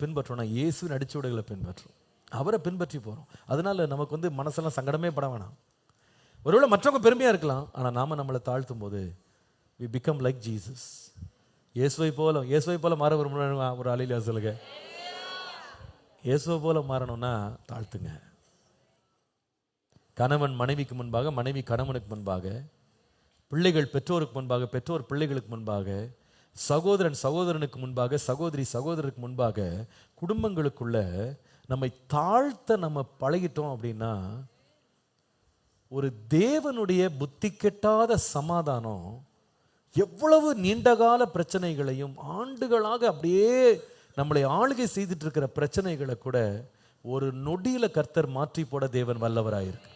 பின்பற்றோம்னா இயேசு அடிச்சுவடுகளை பின்பற்றும். அவரை பின்பற்றி போகிறோம் அதனால நமக்கு வந்து மனசெல்லாம் சங்கடமே பட வேணாம். ஒருவேளை மற்றவங்க பெருமையாக இருக்கலாம். ஆனால் நாம நம்மளை தாழ்த்தும் போது வி பிகம் லைக் ஜீசஸ் இயேசுவை போல இயேசுவை போல மாற விரும்புகிறா ஒரு அலையில சொல்லுங்க. இயேசுவை போல மாறணும்னா தாழ்த்துங்க. கணவன் மனைவிக்கு முன்பாக மனைவி கணவனுக்கு முன்பாக பிள்ளைகள் பெற்றோருக்கு முன்பாக பெற்றோர் பிள்ளைகளுக்கு முன்பாக சகோதரன் சகோதரனுக்கு முன்பாக சகோதரி சகோதரருக்கு முன்பாக குடும்பங்களுக்குள்ள நம்மை தாழ்த்த நம்ம பழகிட்டோம் அப்படின்னா ஒரு தேவனுடைய புத்தி கெட்டாத சமாதானம் எவ்வளவு நீண்டகால பிரச்சனைகளையும் ஆண்டுகளாக அப்படியே நம்மளை ஆளுகை செய்துட்டு இருக்கிற பிரச்சனைகளை கூட ஒரு நொடியில கர்த்தர் மாற்றி போட தேவன் வல்லவராயிருக்கு.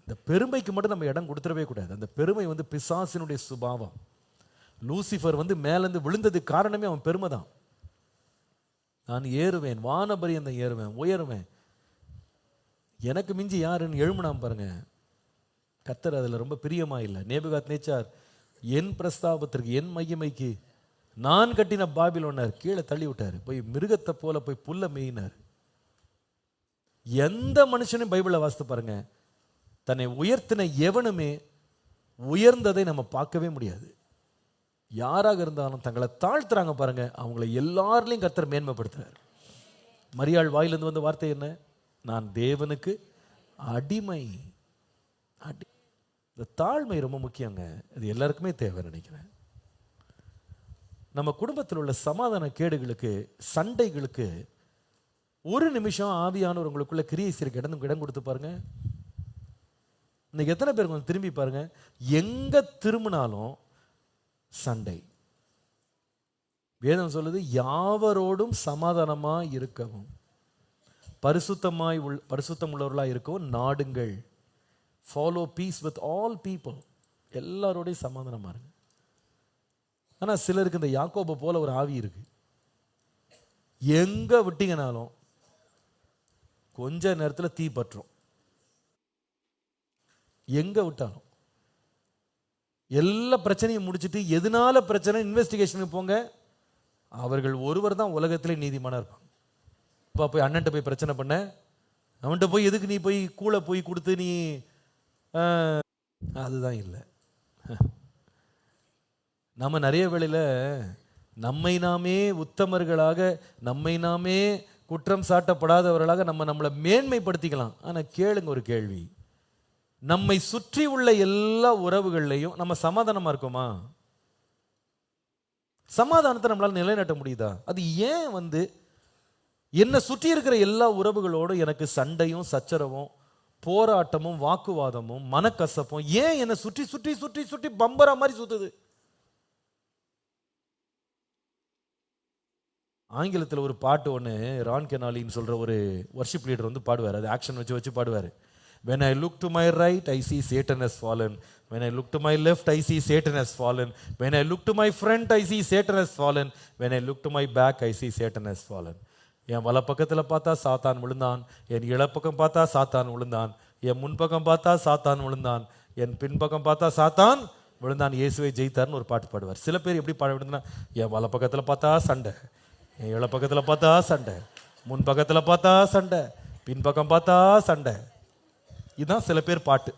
இந்த பெருமைக்கு மட்டும் நம்ம இடம் கொடுத்துடவே கூடாது. அந்த பெருமை வந்து பிசாசினுடைய சுபாவம். லூசிஃபர் வந்து மேலேருந்து விழுந்ததுக்கு காரணமே அவன் பெருமை தான். நான் ஏறுவேன் வானபரியந்தம் ஏறுவேன் உயருவேன். எனக்கு மிஞ்சி யாருன்னு எழுமுனாம் பாருங்க. கத்தர் அதில் ரொம்ப பிரியமா இல்லை. நேபுகாத் நேச்சார் என் பிரஸ்தாபத்திற்கு என் மையமைக்கு நான் கட்டின பாபிலோனர் கீழே தள்ளி விட்டார் போய் மிருகத்தை போல போய் புல்ல மேயினார். எந்த மனுஷனும் பைபிளை வாசித்து பாருங்க. தன்னை உயர்த்தின எவனுமே உயர்ந்ததை நம்ம பார்க்கவே முடியாது. யாராக இருந்தாலும் தங்களை தாழ்த்துறாங்க பாருங்க. அவங்கள எல்லாருலேயும் கர்த்தர் மேன்மைப்படுத்துறாரு. மரியாள் வாயிலிருந்து வந்த வார்த்தை என்ன? நான் தேவனுக்கு அடிமை. அடி இந்த தாழ்மை ரொம்ப முக்கியங்க. அது எல்லாருக்குமே தேவை நினைக்கிறேன். நம்ம குடும்பத்தில் உள்ள சமாதான கேடுகளுக்கு சண்டைகளுக்கு ஒரு நிமிஷம் ஆவியானவர் உங்களுக்குள்ள கிரியை செய்ய இடம் இடம் கொடுத்து பாருங்க. இன்னைக்கு எத்தனை பேர் கொஞ்சம் திரும்பி பாருங்க. எங்க திரும்பினாலும் சண்டை. வேதம் சொல்லுது யாவரோடும் சமாதானமாக இருக்கவும் பரிசுத்தமாய் உள் பரிசுத்தம் உள்ளவர்களாக இருக்கவும் நாடுங்கள். Follow peace with all people எல்லாரோடையும் சமாதானமாக இருங்க. ஆனால் சிலருக்கு இந்த யாக்கோபை போல ஒரு ஆவி இருக்கு. எங்கே விட்டீங்கனாலும் கொஞ்ச நேரத்தில் தீ பற்றும். எங்கே விட்டாலும். எல்லா பிரச்சனையும் முடிச்சுட்டு எதனால பிரச்சனை? இன்வெஸ்டிகேஷனுக்கு போங்க. அவர்கள் ஒருவர் தான் உலகத்திலே நீதிமானாக இருப்பாங்க அப்பா போய் அண்ணன்ட்ட போய் பிரச்சனை பண்ண. அவன்கிட்ட போய் எதுக்கு நீ போய் கூலை போய் கொடுத்து நீ அதுதான் இல்லை. நம்ம நிறைய வேளையில் நம்மை நாமே உத்தமர்களாக நம்மை நாமே குற்றம் சாட்டப்படாதவர்களாக நம்ம நம்மளை மேன்மைப்படுத்திக்கலாம். ஆனால் கேளுங்க ஒரு கேள்வி. நம்மை சுற்றி உள்ள எல்லா உறவுகள்லையும் நம்ம சமாதானமா இருக்கோமா? சமாதானத்தை நம்மளால் நிலைநாட்ட முடியுதா? அது ஏன் வந்து என்னை சுற்றி இருக்கிற எல்லா உறவுகளோடும் எனக்கு சண்டையும் சச்சரவும் போராட்டமும் வாக்குவாதமும் மனக்கசப்பும் ஏன் என்னை சுற்றி சுற்றி சுற்றி சுற்றி பம்பரா மாதிரி சுத்துது? ஆங்கிலத்தில் ஒரு பாட்டு ஒன்று ரான் கெனாலின்னு சொல்ற ஒரு வர்ஷிப் லீடர் வந்து பாடுவார். அது ஆக்ஷன் வச்சு வச்சு பாடுவார். When i look to my right i see satan has fallen. When i look to my left i see satan has fallen. When i look to my front i see satan has fallen. When i look to my back i see satan has fallen. என் வலப்பக்கத்தில் பார்த்தா சாத்தான் விழுந்தான். என் இளப்பக்கம் பார்த்தா சாத்தான் விழுந்தான். என் முன்பக்கம் பார்த்தா சாத்தான் விழுந்தான். என் பின்பக்கம் பார்த்தா சாத்தான் விழுந்தான். இயேசுவை ஜெயித்தார்னு ஒரு பாட்டு பாடுவார். சில பேர் எப்படி பாட விடுதுன்னா என் வலப்பக்கத்தில் பார்த்தா சண்டை. என் இளப்பக்கத்தில் பார்த்தா சண்டை. முன் பக்கத்தில் பார்த்தா சண்டை. பின்பக்கம் பார்த்தா சண்டை. இதுதான் சில பேர் பாட்டு.